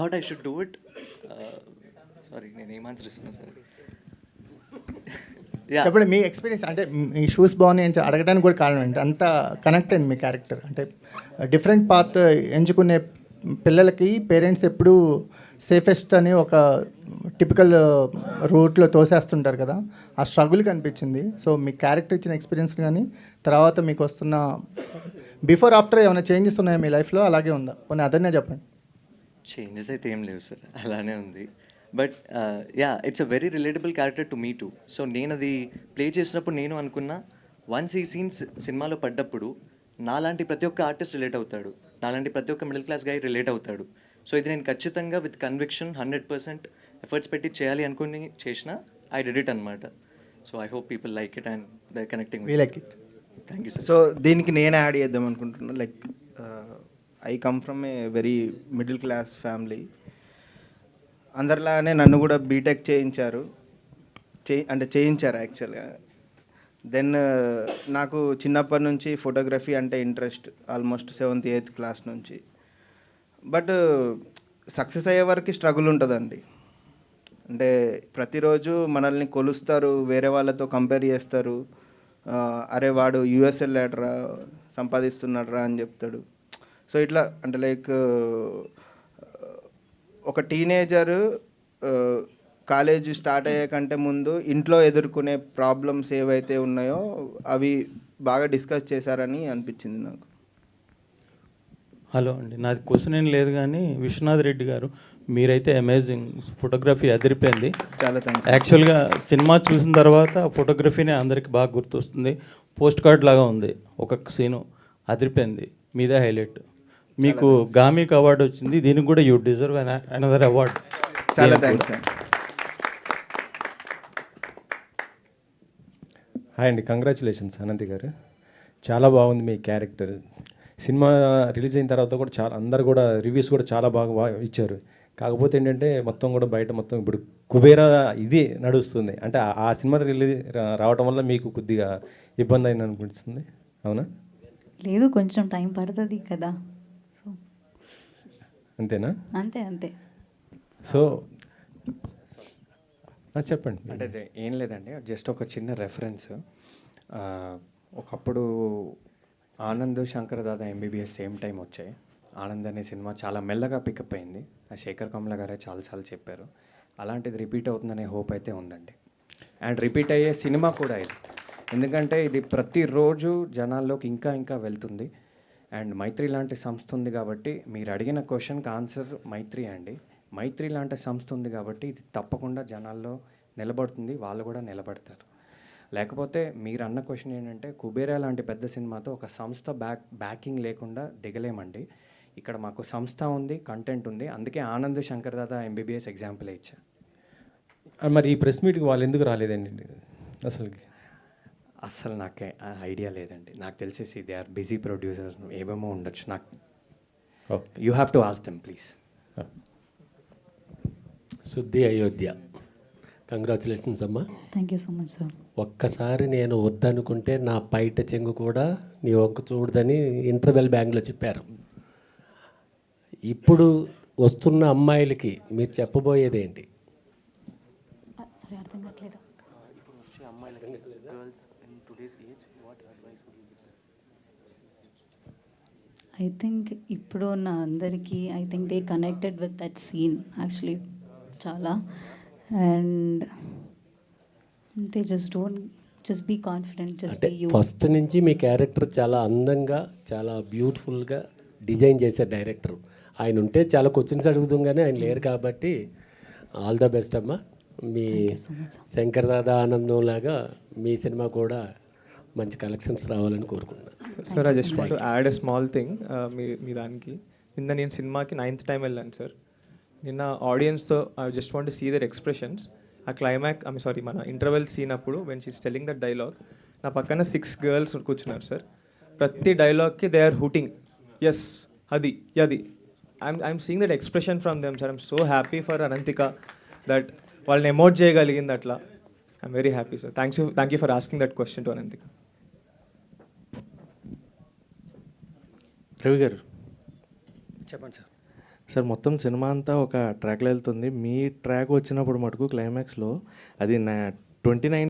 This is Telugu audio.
Thought I should do it sorry నేను ఏం ఆన్సర్ ఇస్తున్నా సార్ చెప్పండి మీ ఎక్స్పీరియన్స్ అంటే మీ షూస్ బాగున్నాయి అని అడగడానికి కూడా కారణం ఏంటి? అంత కనెక్ట్ అయింది మీ క్యారెక్టర్ అంటే డిఫరెంట్ పాత్ ఎంచుకునే పిల్లలకి పేరెంట్స్ ఎప్పుడు సేఫెస్ట్ అని ఒక టిపికల్ రూట్లో తోసేస్తుంటారు కదా. ఆ స్ట్రగుల్ కనిపించింది. సో మీ క్యారెక్టర్ ఇచ్చిన ఎక్స్పీరియన్స్ కానీ తర్వాత మీకు వస్తున్న బిఫోర్ ఆఫ్టర్ ఏమైనా చేంజెస్ ఉన్నాయా మీ లైఫ్లో అలాగే ఉందా? కొన్ని అదన్నే చెప్పండి. చేంజెస్ అయితే ఏం లేవు సార్ అలానే ఉంది. But yeah it's a very relatable character to me too so నేను అది ప్లే చేసినప్పుడు నేను అనుకున్నా వన్స్ ఈ సీన్స్ సినిమాలో పడ్డప్పుడు నాలాంటి ప్రతి ఒక్క ఆర్టిస్ట్ రిలేట్ అవుతాడు. నాలాంటి ప్రతి ఒక్క మిడిల్ క్లాస్ గై రిలేట్ అవుతాడు. సో ఇది నేను ఖచ్చితంగా with conviction hundred percent efforts పెట్టి చేయాలి అనుకుని చేసిన ఐ డిడ్ ఇట్ అనమాట so I hope people like it and the connecting like it thank you sir so దీనికి నేను యాడ్ చేద్దాం అనుకుంటున్నా like I come from a very middle class family అందరిలాగానే నన్ను కూడా బీటెక్ చేయించారు. చే అంటే చేయించారు యాక్చువల్గా దెన్ uh, నాకు చిన్నప్పటి నుంచి ఫోటోగ్రఫీ అంటే interest almost seventh eighth class నుంచి. బట్ సక్సెస్ uh, అయ్యే వరకు స్ట్రగుల్ ఉంటుందండి. అంటే ప్రతిరోజు మనల్ని కొలుస్తారు వేరే వాళ్ళతో కంపేర్ చేస్తారు. Uh, అరే వాడు యూఎస్ వెళ్ళాడరా సంపాదిస్తున్నాడురా అని చెప్తాడు. సో ఇట్లా అంటే లైక్ ఒక టీనేజర్ కాలేజ్ స్టార్ట్ అయ్యే కంటే ముందు ఇంట్లో ఎదుర్కొనే ప్రాబ్లమ్స్ ఏవైతే ఉన్నాయో అవి బాగా డిస్కస్ చేశారని అనిపించింది నాకు. హలో అండి. నాది క్వశ్చన్ ఏం లేదు కానీ విశ్వనాథ్ రెడ్డి గారు మీరైతే అమేజింగ్ ఫోటోగ్రఫీ అదిరిపోయింది. చాలా థ్యాంక్స్ యాక్చువల్గా సినిమా చూసిన తర్వాత ఫోటోగ్రఫీనే అందరికి బాగా గుర్తొస్తుంది. పోస్ట్ కార్డ్ లాగా ఉంది. ఒక్కొక్క సీను అదిరిపోయింది. మీదే హైలైట్. మీకు గామిక్ అవార్డు వచ్చింది. దీనికి కూడా యూ డిజర్వ్ అనదర్ అవార్డ్ చాలా థ్యాంక్స్ హాయ్ అండి కంగ్రాచులేషన్స్ అనంతి గారు. చాలా బాగుంది మీ క్యారెక్టర్. సినిమా రిలీజ్ అయిన తర్వాత కూడా చాలా అందరు కూడా రివ్యూస్ కూడా చాలా బాగా ఇచ్చారు. కాకపోతే ఏంటంటే మొత్తం కూడా బయట మొత్తం ఇప్పుడు కుబేరా ఇది నడుస్తుంది. అంటే ఆ- సినిమా రిలీజ్ రావటం వల్ల మీకు కొద్దిగా ఇబ్బంది అయింది అనిపిస్తుంది అవునా? లేదు కొంచెం టైం పడుతుంది కదా. అంతేనా? అంతే అంతే. సో చెప్పండి. అంటే అదే ఏం లేదండి. జస్ట్ ఒక చిన్న రెఫరెన్స్ ఒకప్పుడు Anand Shankar Dada MBBS same time వచ్చాయి. ఆనంద్ అనే సినిమా చాలా మెల్లగా పికప్ అయింది. ఆ శేఖర్ కమల గారే చాలాసార్లు చెప్పారు. అలాంటిది రిపీట్ అవుతుందనే హోప్ అయితే ఉందండి. అండ్ రిపీట్ అయ్యే సినిమా కూడా ఇది. ఎందుకంటే ఇది ప్రతిరోజు జనాల్లోకి ఇంకా ఇంకా వెళ్తుంది. అండ్ మైత్రి లాంటి సంస్థ ఉంది కాబట్టి మీరు అడిగిన క్వశ్చన్కి ఆన్సర్ మైత్రి అండి. మైత్రి లాంటి సంస్థ ఉంది కాబట్టి ఇది తప్పకుండా జనాల్లో నిలబడుతుంది వాళ్ళు కూడా నిలబడతారు. లేకపోతే మీరు అన్న క్వశ్చన్ ఏంటంటే కుబేరా లాంటి పెద్ద సినిమాతో ఒక సంస్థ బ్యాక్ బ్యాకింగ్ లేకుండా దిగలేమండి. ఇక్కడ మాకు సంస్థ ఉంది కంటెంట్ ఉంది. అందుకే ఆనంద్ శంకర్ దాదా ఎంబీబీఎస్ ఎగ్జాంపుల్ ఇచ్చా. మరి ఈ ప్రెస్ మీట్కి వాళ్ళు ఎందుకు రాలేదండి? అసలుకి? అస్సలు నాకే ఐడియా లేదండి. నాకు తెలిసేసి దే ఆర్ బిజీ ప్రొడ్యూసర్స్. ఏమేమో ఉండొచ్చు. నాకు okay. You have to ask them please. Shuddhi Ayodhya. Congratulations అమ్మా. Thank you so much sir ఒక్కసారి నేను వద్దనుకుంటే నా పైట చెంగు కూడా నీ వంక చూడదని ఇంటర్వెల్ బ్యాంక్లో చెప్పారు. ఇప్పుడు వస్తున్న అమ్మాయిలకి మీరు చెప్పబోయేది ఏంటి సరే అర్థం కావట్లేదు? ఐ థింక్ ఇప్పుడు ఉన్న అందరికీ I think they connected with that scene actually చాలా. And they just don't just be confident just be you first నుంచి మీ క్యారెక్టర్ చాలా అందంగా చాలా బ్యూటిఫుల్గా డిజైన్ చేసే డైరెక్టర్ ఆయన ఉంటే చాలా క్వశ్చన్స్ అడుగుతాం కానీ ఆయన లేరు కాబట్టి ఆల్ ద బెస్ట్ అమ్మా. మీ శంకర్ దాదా ఆనందం లాగా మీ సినిమా కూడా మంచి కలెక్షన్స్ రావాలని కోరుకుంటున్నాను. Sir I just want add a small thing మీ మీ దానికి. నిన్న నేను సినిమాకి నైన్త్ టైం వెళ్ళాను సార్ నిన్న ఆడియన్స్తో I just want see their expressions ఆ క్లైమాక్ ఐమ్ సారీ మన ఇంటర్వెల్ సీన్ అప్పుడు when she's telling that dialogue నా పక్కన సిక్స్ గర్ల్స్ కూర్చున్నారు సార్ ప్రతి డైలాగ్కి దే ఆర్ హూటింగ్ ఎస్ అది అది. I'm I'm seeing that expression from them sir I'm so happy for Ananthika that వాళ్ళని ఎమోట్ చేయగలిగింది అట్లా. I'm very happy sir thanks you thank you for asking that question to Ananthika Ravi garu. చెప్పండి సార్ సార్ మొత్తం సినిమా అంతా ఒక ట్రాక్లో వెళ్తుంది. మీ ట్రాక్ వచ్చినప్పుడు మటుకు క్లైమాక్స్లో అది నా ట్వంటీ నైన్